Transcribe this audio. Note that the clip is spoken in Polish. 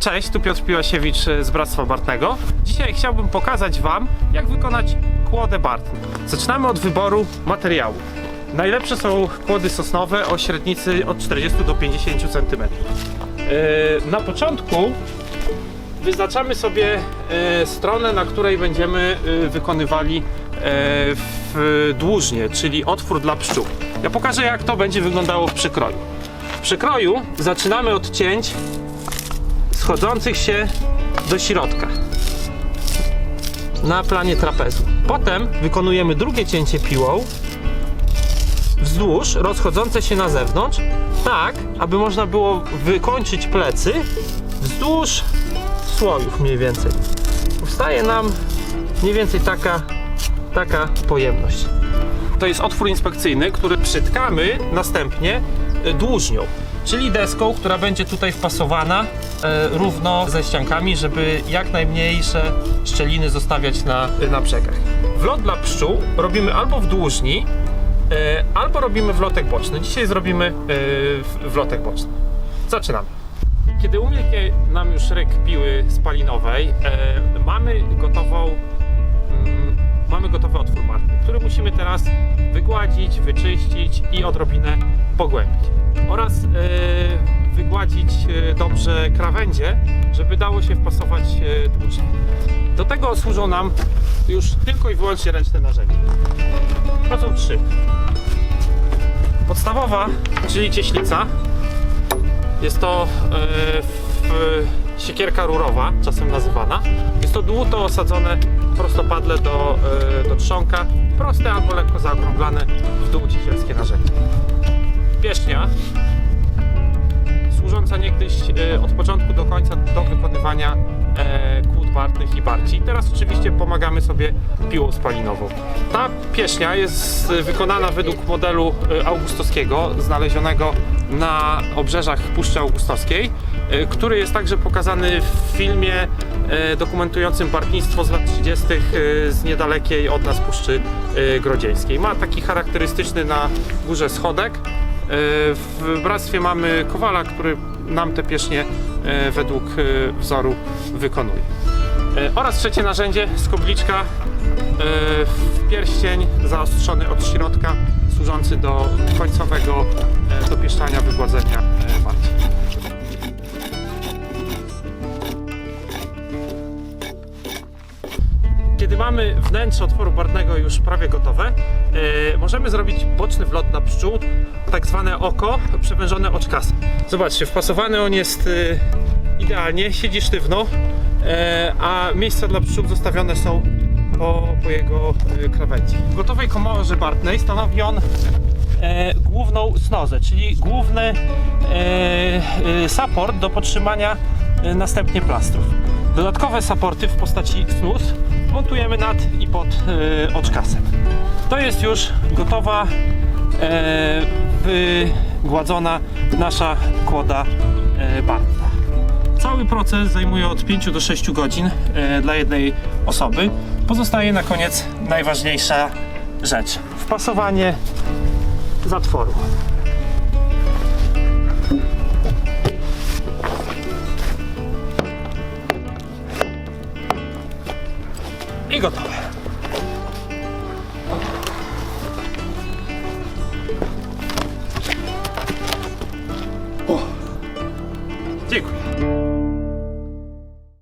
Cześć, tu Piotr Piłasiewicz e, z Bractwa Bartnego. Dzisiaj chciałbym pokazać Wam, jak wykonać kłodę Bartny. Zaczynamy od wyboru materiału. Najlepsze są kłody sosnowe o średnicy od 40 do 50 cm. Na początku wyznaczamy sobie e, stronę, na której będziemy wykonywali w dłużnie, czyli otwór dla pszczół. Ja pokażę, jak to będzie wyglądało w przekroju. W przekroju zaczynamy od cięć schodzących się do środka na planie trapezu. Potem wykonujemy drugie cięcie piłą wzdłuż, rozchodzące się na zewnątrz, tak, aby można było wykończyć plecy wzdłuż słojów mniej więcej. Powstaje nam mniej więcej taka, taka pojemność. To jest otwór inspekcyjny, który przytkamy następnie dłużnią, czyli deską, która będzie tutaj wpasowana e, równo ze ściankami, żeby jak najmniejsze szczeliny zostawiać na, na brzegach. Wlot dla pszczół robimy albo w dłużni, e, albo robimy wlotek boczny. Dzisiaj zrobimy e, wlotek boczny. Zaczynamy. Kiedy umilknie nam już ryk piły spalinowej, e, mamy gotową mamy gotowy otwór barwny, który musimy teraz wygładzić, wyczyścić i odrobinę pogłębić. Oraz e, wygładzić e, dobrze krawędzie, żeby dało się wpasować e, dłużej. Do tego służą nam już tylko i wyłącznie ręczne narzędzia. To są trzy. Podstawowa, czyli cieślica, jest to e, w, siekierka rurowa, czasem nazywana. Jest to dłuto osadzone prostopadle do, e, do trzonka, proste albo lekko zaokrąglane w dół ciesielskie narzędzie. Pieśnia, służąca niegdyś e, od początku do końca do wykonywania e, bartnych i barci. Teraz oczywiście pomagamy sobie piłą spalinową. Ta pieśnia jest wykonana według modelu e, augustowskiego, znalezionego na obrzeżach Puszczy Augustowskiej, e, który jest także pokazany w filmie e, dokumentującym bartnictwo z lat 30. e, z niedalekiej od nas Puszczy Grodzieńskiej. Ma taki charakterystyczny na górze schodek, W bractwie mamy kowala, który nam te pieśnie według wzoru wykonuje. E, Oraz trzecie narzędzie, skobliczka, e, w pierścień zaostrzony od środka, służący do końcowego e, dopieszczania, wygładzenia barci. Kiedy mamy wnętrze otworu barwnego już prawie gotowe, możemy zrobić boczny wlot dla pszczół, tak zwane oko przewężone oczkasem. Zobaczcie, wpasowany on jest idealnie, siedzi sztywno, a miejsca dla pszczół zostawione są po, po jego e, krawędzi. W gotowej komorze bartnej stanowi on e, główną snozę, czyli główny e, e, support do podtrzymania e, następnie plastrów. Dodatkowe supporty w postaci snus montujemy nad i pod e, oczkasem. To jest już gotowa, e, wygładzona nasza kłoda e, barwna. Cały proces zajmuje od 5 do 6 godzin e, dla jednej osoby. Pozostaje na koniec najważniejsza rzecz. Wpasowanie zatworu. I gotowe. Dziękuję.